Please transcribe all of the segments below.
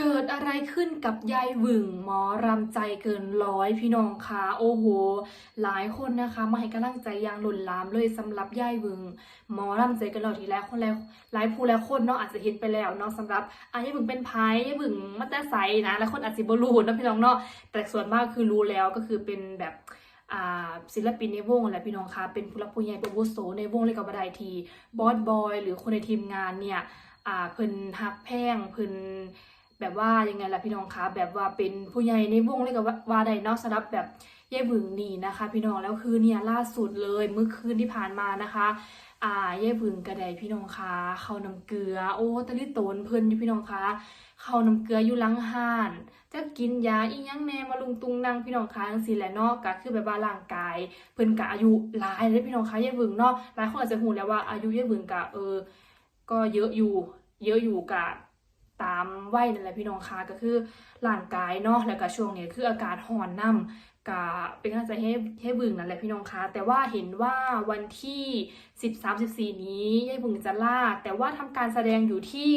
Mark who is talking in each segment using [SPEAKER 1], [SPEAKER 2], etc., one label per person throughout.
[SPEAKER 1] เกิดอะไรขึ้นกับยายหวึงหมอรำใจเกินร้อยพี่น้องคะโอ้โห หลายคนนะคะ มาให้กำลังใจอยางหล่นหลามเลยสำหรับยายหวึงหมอรำใจเกินร้อยทีแรกคนแล้วหลายผู้แล้วคนเนาะอาจจะเห็นไปแล้วเนาะสำหรับอะยายหวึงเป็นไพ่ยายหวึงมาแต่ใสนะแล้วคนอาจจะบ่รู้เนะพี่น้องเนาะแต่ส่วนมากคือรู้แล้วก็คือเป็นแบบศิลปินในวงแหละพี่น้องคะเป็นผู้รักผู้ใหญ่ผู้อาวุโสในวงเลยกับบันไดทีบอสบอยหรือคนในทีมงานเนี่ยเพิ่นฮักแพงเพิ่น แบบว่ายังไงล่ะพี่น้องคะแบบว่าเป็นผู้ใหญ่ในวงเลยก็ว่าว่าได้นอกสำหรับแบบยายหวึงนี่นะคะ พี่น้องแล้วคือเนี่ยล่าสุดเลยเมื่อคืนที่ผ่านมานะคะอ่ายายหวึงกระไดพี่น้องคะเข้าน้ำเกลือ โอ้ตะลิโตนเพิ่นอยู่พี่น้องคะเข้าน้ำเกลืออยู่ลังห้านจะกินยาอีหยังแน่มาลุงตุงนางพี่น้องคะจังซี่แหละเนาะก็คือแบบว่าร่างกาย เพิ่นก็อายุหลายเลยพี่น้องคะยายหวึงเนาะหลายคนอาจจะหูแล้วว่าอายุยายหวึงก็เออ ก็เยอะอยู่ เยอะอยู่กับ ตามวัยนั่นแหละพี่น้องคะก็คือร่างกายเนาะแล้วก็ช่วงนี้คืออากาศร้อนนํก็เป็นกำลังใจให้ให้บึงนั่นแหละพี่น้องคะแต่ว่าเห็นว่าวันที่ 13 14 นี้ยายบึงจะลาแต่ว่าทำการแสดงอยู่ที่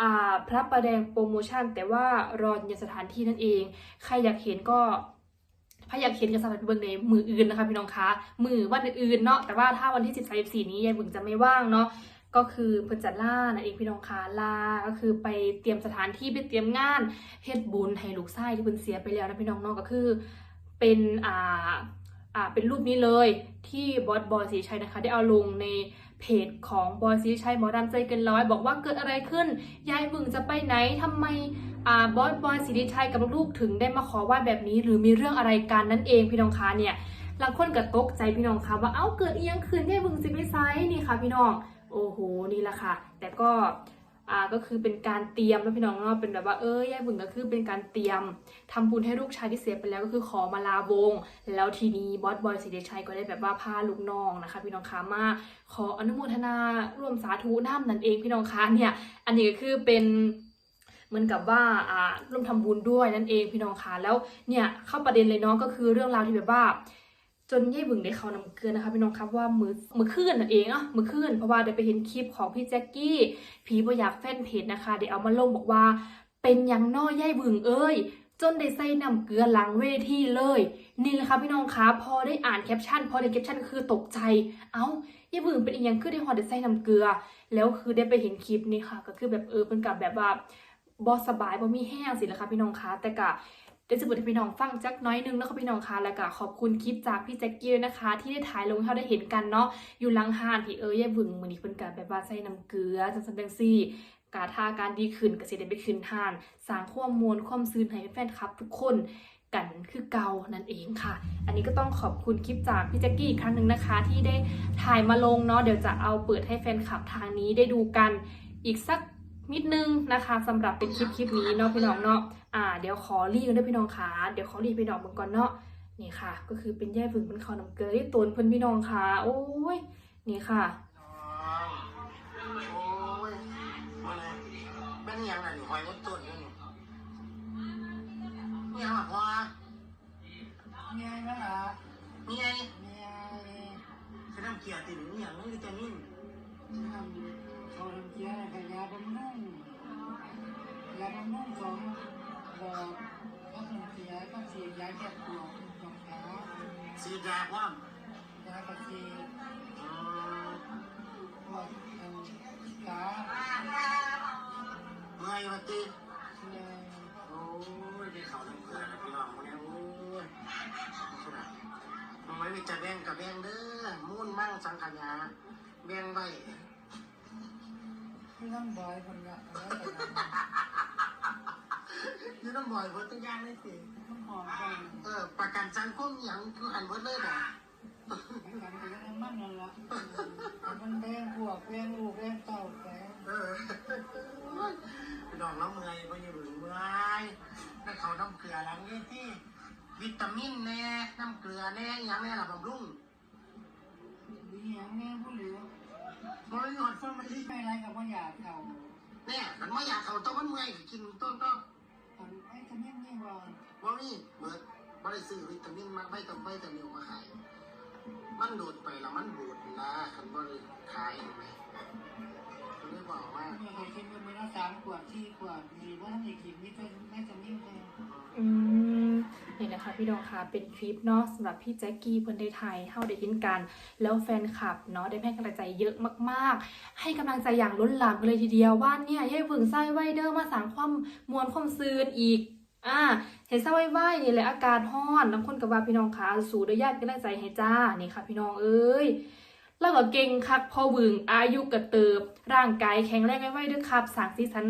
[SPEAKER 1] อ่าพระประแดงโปรโมชั่น แต่ว่ารออยู่สถานที่นั่นเอง ใครอยากเห็นก็ถ้าอยากเห็นก็สามารถเบิ่งในมืออื่นนะคะพี่น้องคะมือวันอื่นๆเนาะแต่ว่าถ้าวันที่ 13 14 นี้ยายบึงจะไม่ว่างเนาะ ก็คือเพิ่นจะล่านั่นเองพี่น้องคะล่าก็คือไปเตรียมสถานที่ไปเตรียมงานเฮ็ดบุญให้ลูกชายที่เพิ่นเสียไปแล้วนะพี่น้องเนาะก็คือ เป็นอ่าอ่าเป็นรูปนี้เลยที่บอสบอยศรีชัยนะคะ ได้เอาลงในเพจของบอยศรีชัยหมอรำใจเกินร้อย บอกว่าเกิดอะไรขึ้นยายบึงจะไปไหนทำไมอ่าบอสบอยศรีชัยกับลูกถึงได้มาขอไหว่าแบบนี้ หรือมีเรื่องอะไรกันนั่นเองพี่น้องคะเนี่ยหลายคนก็ตกใจพี่น้องคะว่าเอ้าเกิดอียังขึ้นยายบึงสิไปไซนี่ค่ะพี่น้อง โอ้โหนี่แหละค่ะ แต่ก็อ่าก็คือเป็นการเตรียมแล้วพี่น้องเนาะเป็นแบบว่าเอ้ยยายบุญก็คือเป็นการเตรียมทำบุญให้ลูกชายที่เสียไปแล้วก็คือขอมาลาวง แล้วทีนี้บอสบอยสิเดชัยก็ได้แบบว่าพาลูกน้องนะคะ พี่น้องคะมาขออนุโมทนาร่วมสาธุน้ำนั่นเองพี่น้องคะเนี่ยอันนี้ก็คือเป็นเหมือนกับว่าอ่าร่วมทำบุญด้วยนั่นเองพี่น้องคะแล้วเนี่ยเข้าประเด็นเลยเนาะก็คือเรื่องราวที่แบบว่า จนย่ายบึงได้เขานำเกลือนะคะพี่น้องครับว่ามือมือคืนนั่นเองอะมือคืนเพราะว่าได้ไปเห็นคลิปของพี่แจ็คกี้ผีบอยากแฟนเพจนะคะได้เอามาลงบอกว่า เป็นยังน้อย่ายบึงเอ้ยจนได้ใส่นำเกลือหลังเวทีเลย นี่แหละค่ะพี่น้องคะพอได้อ่านแคปชั่น พอได้แคปชั่นคือตกใจ เอ้าย่าบึงเป็นอีหยังคือได้หอดได้ใส่นำเกลือ แล้วคือได้ไปเห็นคลิปนี้ค่ะ ก็คือแบบเออเป็นกับแบบว่าบอสบายบอมีแห้งสิละค่ะพี่น้องคะแต่กะ เดี๋ยวจะบอกให้พี่น้องฟังจักน้อยนึงนะคะพี่น้องคะแล้วก็ขอบคุณคลิปจากพี่แจ็คกี้นะคะ ที่ได้ถ่ายลงให้เราได้เห็นกันเนาะอยู่ลังหานที่เอ้ยยายบึงมือนี้เพิ่นกะแบบว่าใส่น้ำเกลือจังซั่นจังซี่กาท่าการดีขึ้นก็สิได้ไปขึ้นห้าน สร้างความมวลความซื่นให้แฟนคลับทุกคนกันคือเกานั่นเองค่ะ อันนี้ก็ต้องขอบคุณคลิปจากพี่แจ็คกี้อีกครั้งหนึ่งนะคะ ที่ได้ถ่ายมาลงเนาะเดี๋ยวจะเอาเปิดให้แฟนคลับทางนี้ได้ดูกันอีกสัก นิดนึงนะคะสำหรับเป็นคลิปคลิปนี้เนาะพี่น้องเนาะอ่าเดี๋ยวขอรีกันด้วยพี่น้องค่ะเดี๋ยวขอรีพี่น้องเบิ่งก่อนเนาะนี่ค่ะ ก็คือเป็นแย่ฝึงเป็นเขาวน้ำเกลือที่ตูนเพิ่นพี่น้องค่ะโอ้ยนี่ค่ะ
[SPEAKER 2] โอ้ยอะไรเป็นยังไงนี่หอยมุดต้นนี่นี่นี่ยังหรอพ่อ
[SPEAKER 3] เมียนั่นล่ะ
[SPEAKER 2] นี่ไง
[SPEAKER 3] เมีย
[SPEAKER 2] ฉันทำเกียร์ติดนี่อย่างนี้วิตามิน
[SPEAKER 3] ทำโซลเกียร์กับยาบำรุงยาบำรุงสองหลอดก็ส่งเสียก็ฉีดยาแก้ปวดสองขา
[SPEAKER 2] สีดยาความ
[SPEAKER 3] ยากระฉีปวดอันขา
[SPEAKER 2] เมื่อยมาตี
[SPEAKER 3] เลย
[SPEAKER 2] โอ้ยได้เขาน้ำเกลือแล้วพี่น้องมาแล้วโอ้ยขนาดมันไม่มีจะแบ่งกับแบ่งเด้อมุ่นมั่งสังขยาแบ่งไว้
[SPEAKER 3] น้ำบอยคนละแล้วแต่ละ
[SPEAKER 2] อยืนน้ำบ่อยเพิ่นต้องย่างได้สิ
[SPEAKER 3] มันหอมกัน
[SPEAKER 2] เออ ประกันสังคมอย่างคือหันเบิดเลยบ่
[SPEAKER 3] กันไปแล้วมันนั่นละมันแบงพวกแบงลูกแบงเต่าแบง
[SPEAKER 2] เออพี่น้องเราเมื่อยบ่อยู่หรือเมื่อยถ้าเขาน้ำเกลือหลังนี้ที่วิตามินแน่น้ำเกลือแน่อหยังแน่ล่ะบำรุง
[SPEAKER 3] ดีอย่างแม่ผู้เหลือ
[SPEAKER 2] มันหอดฟอร์มาลีน
[SPEAKER 3] ไม่ไรกับว่าอยากเขา
[SPEAKER 2] เนี่ยมันไม่อยากเขาต้องมันเมื่อยกินต้นก็
[SPEAKER 3] ตอนไอ้ทำยังไงวะ
[SPEAKER 2] ว่ามีเบิดบ่ได้ซื้อวิตามินมาไว้ต้องไว้แต่มิวมาขายมันโดดไปแล้วมันบูดนะคันบ่ได้ขายเห็นไหมมันเลยบ่บอกว่า
[SPEAKER 3] เมื่อเคยกินเมื่อละสามขวดที่ขวดมีว่าท่านอยากกินไม่
[SPEAKER 1] พี่น้องคะเป็นคลิปเนาะสำหรับพี่แจ็คกี้เพิ่นได้ไทยเฮาได้ยินกัน แล้วแฟนคลับเนาะได้ให้กำลังใจเยอะมากๆ ให้กำลังใจอย่างล้นหลามกันเลยทีเดียวว่าเนี่ยยายเพิ่งไส้ไวเดอร์มาสางความมวลความซืนอีกอ่าเห็นไส้ไว้ไว้นี่แหละอากาศร้อนน้ำคนกับว่าพี่น้องคะสู่ด้วยญาติกำลังใจให้จ้านี่ค่ะ พี่น้องเอ้ยแล้วก็เก่งคักพอวึงอายุกระเติบ ร่างกายแข็งแรงไว้เด้อครับสางสีสัน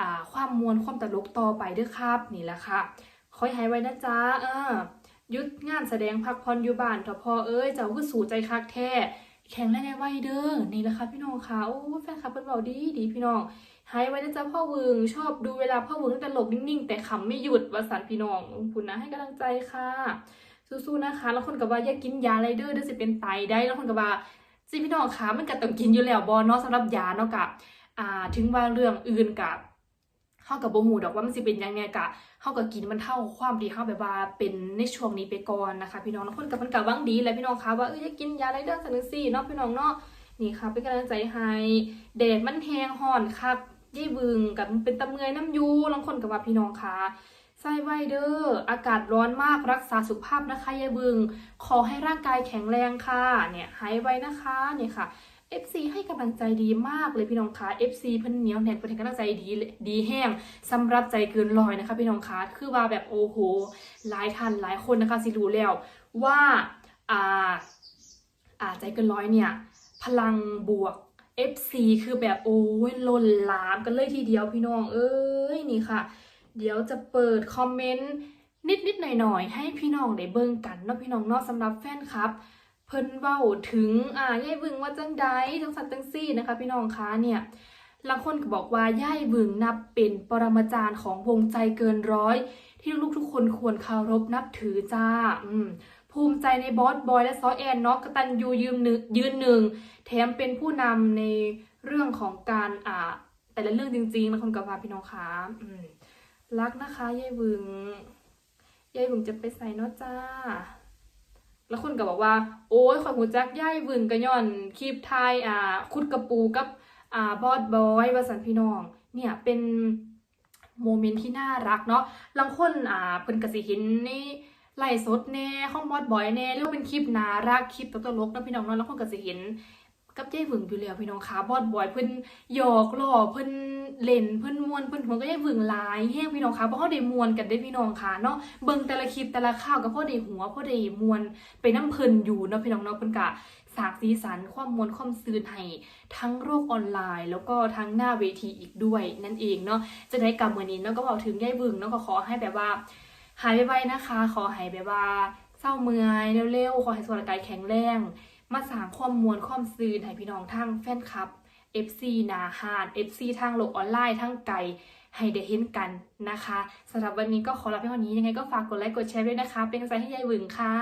[SPEAKER 1] อ่าความมวลความตลกต่อไปเด้อครับนี่แหละค่ะ คอยหายไว้นะจ๊ะเออหยุดงานแสดงพักผ่อนอยู่บ้านเถอะพอเอ้ยเจ้าคือสู่ใจคักแท้แข็งแรงไว้เด้อนี่แหละค่ะพี่น้องค่ะโอ้แฟนคลับเป็นเบาดีดีพี่น้องหายไว้นะจ๊ะพ่อวึงชอบดูเวลาพ่อวึงตลกนิ่งๆ แต่ขำไม่หยุดวสันพี่น้องขอบคุณนะให้กำลังใจค่ะสู้ๆนะคะแล้วคนกับว่าอย่ากินยาอะไรเด้อเดี๋ยสิเป็นไตได้แล้วคนกับว่าสิพี่น้องคะมันก็ต้องกินอยู่แล้วบอเนาะสำหรับยาเนาะกะอ่าถึงว่าเรื่องอื่นกับ เฮากับบ่ฮู้ดอกว่ามันสิเป็นยังไงกะเฮาก็กินมันเท่าความที่เฮาแบบว่าเป็นในช่วงนี้ไปก่อนนะคะ พี่น้องแล้วคนกับมันก็หวังดีแหละพี่น้องคะว่าเอ้ยอย่ากินยาอะไรเด้อซั่นจังซี่เนาะพี่น้องเนาะนี่ค่ะเป็นกำลังใจให้แดดมันแฮงฮ้อนคักยี่บึงกับเป็นตะเมยน้ำยูลางคนกับว่าพี่น้องคะใส่ไว้เด้ออากาศร้อนมากรักษาสุขภาพนะคะยายบึง ขอให้ร่างกายแข็งแรงค่ะเนี่ยหายไวนะคะเนี่ยค่ะ FC ให้กำลังใจดีมากเลยพี่น้องคะ FC เพิ่นเหนียวแน่นเพิ่นให้กำลังใจดีดีแห้งสำหรับใจเกินร้อยนะคะพี่น้องคะคือว่าแบบโอ้โหหลายท่านหลายคนนะคะสิรู้แล้วว่าอ่าอ่าใจเกินร้อยเนี่ยพลังบวก FC คือแบบโอ้ยล้นหลามกันเลยทีเดียวพี่น้องเอ้ยนี่ค่ะ เดี๋ยวจะเปิดคอมเมนต์นิดๆหน่อยๆให้พี่น้องได้เบิ่งกันเนาะพี่น้องเนาะสำหรับแฟนคลับ เพิ่นเว้าถึงอ่ายายบึงว่าจังใดจังสันจังซี่นะคะพี่น้องคะเนี่ยบางคนก็บอกว่ายายบึงนับเป็นปรมาจารย์ของวงใจเกินร้อย ที่ลูกทุกคนควรเคารพนับถือจ้าอืมภูมิใจในบอสบอยและซอแอนเนาะกตันยูยืมหนึ่งยืนหนึ่งแถมเป็นผู้นำในเรื่องของการอ่าแต่ละเรื่องจริงๆนะคนกับว่าพี่น้องคะอืมรักนะคะยายบึงยายบึงจะไปใส่เนาะจ้า แล้วคนก็บอกว่า โอ้ยขอยหูจักย่ายวึงกระย่อนคลิปไทยอ่าคุดกระปูกับอ่าบอดบอยวาสันพี่น้อง เนี่ยเป็นโมเมนต์ที่น่ารักเนาะลางคนอ่าเพิ่นกระสิเห็นนี่ไล่สดแน่ห้องบอดบอยแน่หรือว่าเป็นคลิปน่ารักคลิปตลกๆนะพี่น้องเนาะแล้วคนก็สิเห็น กับยายหวึงอยู่แล้วพี่น้องคะบอดบอยเพิ่นหยอกล้อเพิ่นเล่นเพิ่นมวนเพิ่นหัวก็ยายหวึงหลายแฮงพี่น้องคะเพราะเขาได้มวนกันได้พี่น้องคะเนาะเบิ่งแต่ละคลิปแต่ละข่าวก็พอได้หัวพอได้มวนไปน้ำเพิ่นอยู่เนาะพี่น้องเนาะเพิ่นกะสากสีสันความมวนความซื่นให้ทั้งโลกออนไลน์ แล้วก็ทั้งหน้าเวทีอีกด้วยนั่นเองเนาะจะได้กลับมือนี้เนาะก็บอกถึงยายหวึงเนาะก็ขอให้แบบว่า หายไวๆนะคะ ขอให้แบบว่าเศร้าเมื่อยเร็วๆขอให้สุขภาพแข็งแรง มาสร้างความมวลความซื่นให้พี่น้องทั้งแฟนคลับ FC นาฮาน FC ทางโลกออนไลน์ทั้งไกลให้ได้เห็นกันนะคะสำหรับวันนี้ก็ขอลาไปวันนี้ยังไงก็ฝากกดไลค์กดแชร์ด้วยนะคะ เป็นกำลังใจให้ยายหวึงค่ะ